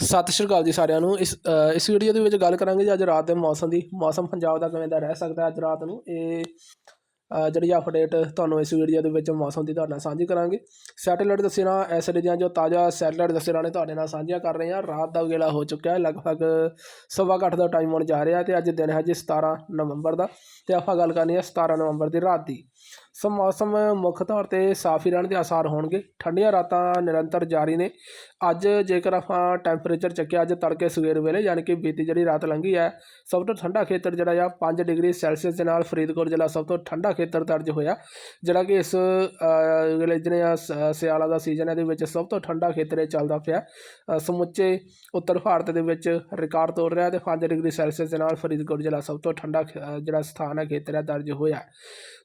ਸਤਿ ਸ਼੍ਰੀ ਅਕਾਲ ਜੀ ਸਾਰਿਆਂ ਨੂੰ। ਇਸ ਅ, ਇਸ ਵੀਡੀਓ ਦੇ ਵਿੱਚ ਗੱਲ ਕਰਾਂਗੇ ਜੀ ਅੱਜ ਰਾਤ ਦੇ ਮੌਸਮ ਦੀ। ਮੌਸਮ ਪੰਜਾਬ ਦਾ ਕਿਵੇਂ ਦਾ ਰਹਿ ਸਕਦਾ ਹੈ ਅੱਜ ਰਾਤ ਨੂੰ ਇਹ ਅ, ਜਿਹੜੀ ਅਪਡੇਟ ਤੁਹਾਨੂੰ ਇਸ ਵੀਡੀਓ ਦੇ ਵਿੱਚ ਮੌਸਮ ਦੀ ਤੁਹਾਡੇ ਨਾਲ ਸਾਂਝੀ ਕਰਾਂਗੇ। ਸੈਟੇਲਾਈਟ ਤਸਵੀਰਾਂ ਐਸਡੀ ਦੀਆਂ ਜੋ ਤਾਜ਼ਾ ਸੈਟੇਲਾਈਟ ਤਸਵੀਰਾਂ ਨੇ ਤੁਹਾਡੇ ਨਾਲ ਸਾਂਝੀਆਂ ਕਰ ਰਹੇ ਹਾਂ। ਰਾਤ ਦਾ ਵੇਲਾ ਹੋ ਚੁੱਕਿਆ ਹੈ ਲਗਭਗ ਸਵਾ ਕੁ ਅੱਠ ਦਾ ਟਾਈਮ ਹੋਣ ਜਾ ਰਿਹਾ ਤੇ ਅੱਜ ਦਿਨ ਹੈ ਜੀ 17 ਨਵੰਬਰ ਦਾ। ਤੇ ਆਪਾਂ ਗੱਲ ਕਰਨੀ ਹੈ 17 ਨਵੰਬਰ ਦੀ ਰਾਤ ਦੀ। ਸੋ ਮੌਸਮ ਮੁੱਖ ਤੌਰ ਤੇ ਸਾਫ਼ ਹੀ ਰਹਿਣ ਦੇ ਆਸਾਰ ਹੋਣਗੇ। ਠੰਡੀਆਂ ਰਾਤਾਂ ਨਿਰੰਤਰ ਜਾਰੀ ਨੇ। ਅੱਜ ਜੇਕਰ ਆਪਾਂ ਟੈਂਪਰੇਚਰ ਚੱਕਿਆ ਅੱਜ ਤੜਕੇ ਸਵੇਰ ਵੇਲੇ ਯਾਨੀ ਕਿ ਬੀਤੀ ਜਿਹੜੀ ਰਾਤ ਲੰਘੀ ਹੈ ਸਭ ਤੋਂ ਠੰਡਾ ਖੇਤਰ ਜਿਹੜਾ ਆ 5 ਡਿਗਰੀ ਸੈਲਸੀਅਸ ਦੇ ਨਾਲ ਫਰੀਦਕੋਟ ਜ਼ਿਲ੍ਹਾ ਸਭ ਤੋਂ ਠੰਡਾ ਖੇਤਰ ਦਰਜ ਹੋਇਆ। ਜਿਹੜਾ ਕਿ ਇਸ ਅ, ਵੇਲੇ ਜਿਹੜੇ ਆ ਦਾ ਸੀਜ਼ਨ ਇਹਦੇ ਵਿੱਚ ਸਭ ਤੋਂ ਠੰਡਾ ਖੇਤਰ ਇਹ ਚੱਲਦਾ ਪਿਆ। ਸਮੁੱਚੇ ਉੱਤਰ ਭਾਰਤ ਦੇ ਵਿੱਚ ਰਿਕਾਰਡ ਤੋੜ ਰਿਹਾ ਤੇ 5 ਡਿਗਰੀ ਸੈਲਸੀਅਸ ਦੇ ਨਾਲ ਫਰੀਦਕੋਟ ਜ਼ਿਲ੍ਹਾ ਸਭ ਤੋਂ ਠੰਡਾ ਖ- ਜਿਹੜਾ ਸਥਾਨ ਹੈ ਖੇਤਰ ਹੈ ਦਰਜ ਹੋਇਆ।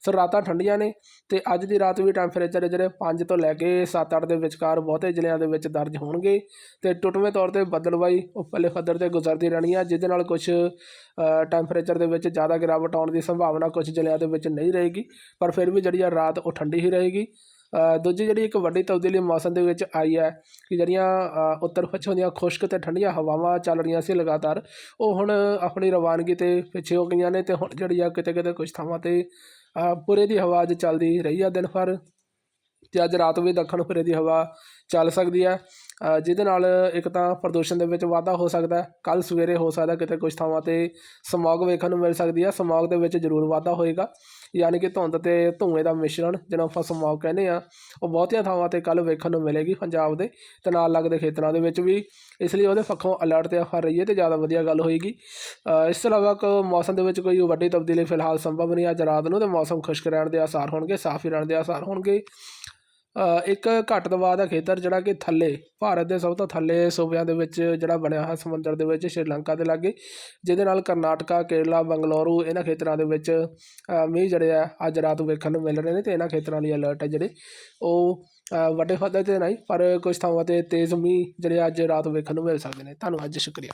ਸੋ ਰਾਤਾਂ ਠੰਡੀਆਂ ਨੇ ਤੇ ਅੱਜ ਦੀ ਰਾਤ ਵੀ ਟੈਂਪਰੇਚਰ ਜਿਹੜੇ 5 ਤੋਂ ਲੈ ਕੇ 7-8 ਦੇ ਵਿਚਕਾਰ ਬਹੁਤੇ ਜ਼ਿਲ੍ਹਿਆਂ ਦੇ ਵਿੱਚ ਦਰਜ ਹੋਣਗੇ ਤੇ ਟੁੱਟਵੇਂ ਤੌਰ ਤੇ ਬੱਦਲਵਾਈ ਉੱਪਰਲੇ ਪੱਧਰ ਤੇ ਗੁਜ਼ਰਦੀ ਰਹਿਣੀ ਹੈ ਜਿਹਦੇ ਨਾਲ ਕੁਝ ਟੈਂਪਰੇਚਰ ਦੇ ਵਿੱਚ ਜ਼ਿਆਦਾ ਗਿਰਾਵਟ ਆਉਣ ਦੀ ਸੰਭਾਵਨਾ ਕੁਝ ਜ਼ਿਲ੍ਹਿਆਂ ਦੇ ਵਿੱਚ ਨਹੀਂ ਰਹੇਗੀ, ਪਰ ਫਿਰ ਵੀ ਜਿਹੜੀ ਆ ਰਾਤ ਉਹ ਠੰਡੀ ਹੀ ਰਹੇਗੀ। ਦੂਜੀ ਜਿਹੜੀ ਇੱਕ ਵੱਡੀ ਤਬਦੀਲੀ ਮੌਸਮ ਦੇ ਵਿੱਚ ਆਈ ਹੈ ਕਿ ਜਿਹੜੀਆਂ ਉੱਤਰ ਪੱਛਮ ਦੀਆਂ ਖੁਸ਼ਕ ਤੇ ਠੰਡੀਆਂ ਹਵਾਵਾਂ ਚੱਲ ਰਹੀਆਂ ਸੀ ਲਗਾਤਾਰ, ਉਹ ਹੁਣ ਆਪਣੀ ਰਵਾਨਗੀ ਤੇ ਪਿੱਛੇ ਹੋ ਗਈਆਂ ਨੇ ਤੇ ਹੁਣ ਜਿਹੜੀ ਆ ਕਿਤੇ ਕਿਤੇ ਕੁਝ ਥਾਵਾਂ ਤੇ ਪੁਰੇ ਦੀ ਆਵਾਜ਼ ਚੱਲਦੀ ਰਹੀ ਆ ਦਿਨ ਭਰ। ਤੇ ਅੱਜ ਰਾਤ ਵੀ ਦੱਖਣ ਪੁਰੇ ਦੀ ਹਵਾ ਚੱਲ ਸਕਦੀ ਹੈ। ਜਿਹਦੇ ਨਾਲ ਇੱਕ ਤਾਂ ਪ੍ਰਦੂਸ਼ਣ ਦੇ ਵਿੱਚ ਵਾਧਾ ਹੋ ਸਕਦਾ ਹੈ। ਕੱਲ ਸਵੇਰੇ ਹੋ ਸਕਦਾ ਕਿਤੇ ਕੁਝ ਥਾਵਾਂ ਤੇ ਸਮੌਗ ਵੇਖਣ ਨੂੰ ਮਿਲ ਸਕਦੀ ਹੈ। ਸਮੌਗ ਦੇ ਵਿੱਚ ਜ਼ਰੂਰ ਵਾਧਾ ਹੋਏਗਾ। ਯਾਨੀ ਕਿ ਧੁੰਦ ਤੇ ਧੂਏ ਦਾ ਮਿਸ਼ਰਣ ਜਿਹਨੂੰ ਆਪਾਂ ਸਮੌਗ ਕਹਿੰਦੇ ਆ ਉਹ ਬਹੁਤੀਆਂ ਥਾਵਾਂ ਤੇ ਕੱਲ ਵੇਖਣ ਨੂੰ ਮਿਲੇਗੀ ਪੰਜਾਬ ਦੇ ਤੇ ਨਾਲ ਲੱਗਦੇ ਖੇਤਰਾਂ ਦੇ ਵਿੱਚ ਵੀ। ਇਸ ਲਈ ਉਹਦੇ ਪੱਖੋਂ ਅਲਰਟ ਤੇ ਆਪਾਂ ਰਹੀਏ ਤੇ ਜ਼ਿਆਦਾ ਵਧੀਆ ਗੱਲ ਹੋਏਗੀ। ਇਸ ਤੋਂ ਇਲਾਵਾ ਕੋ ਮੌਸਮ ਦੇ ਵਿੱਚ ਕੋਈ ਵੱਡੀ ਤਬਦੀਲੀ ਫਿਲਹਾਲ ਸੰਭਵ ਨਹੀਂ ਅੱਜ ਰਾਤ ਨੂੰ ਤੇ ਮੌਸਮ ਖੁਸ਼ਕ ਰਹਿਣ ਦੇ ਆਸਾਰ ਹੋਣਗੇ, ਸਾਫ਼ ਹੀ ਰਹਿਣ ਦੇ ਆਸਾਰ ਹੋਣਗੇ। ਇੱਕ ਘੱਟ ਦਬਾਅ ਦਾ ਖੇਤਰ ਜਿਹੜਾ ਕਿ ਥੱਲੇ, ਭਾਰਤ ਦੇ ਸਭ ਤੋਂ ਥੱਲੇ ਸੂਬਿਆਂ ਦੇ ਵਿੱਚ ਜਿਹੜਾ ਬਣਿਆ ਹੋਇਆ ਸਮੁੰਦਰ ਦੇ ਵਿੱਚ ਸ਼੍ਰੀਲੰਕਾ ਦੇ ਲਾਗੇ, ਜਿਹਦੇ ਨਾਲ ਕਰਨਾਟਕਾ, ਕੇਰਲਾ, ਬੰਗਲੌਰੂ ਇਹਨਾਂ ਖੇਤਰਾਂ ਦੇ ਵਿੱਚ ਮੀਂਹ ਜਿਹੜੇ ਆ, ਅੱਜ ਰਾਤ ਵੇਖਣ ਨੂੰ ਮਿਲ ਰਹੇ ਨੇ ਤੇ ਇਹਨਾਂ ਖੇਤਰਾਂ ਲਈ ਅਲਰਟ ਹੈ ਜਿਹੜੇ। ਉਹ ਵੱਡੇ ਪੱਧਰ ਤੇ ਨਹੀਂ, ਪਰ ਕੁਝ ਥਾਵਾਂ ਤੇ ਤੇਜ਼ ਮੀਂਹ ਜਿਹੜੇ ਅੱਜ ਰਾਤ ਵੇਖਣ ਨੂੰ ਮਿਲ ਸਕਦੇ ਨੇ। ਧੰਨਵਾਦ, ਜੀ, ਸ਼ੁਕਰੀਆ।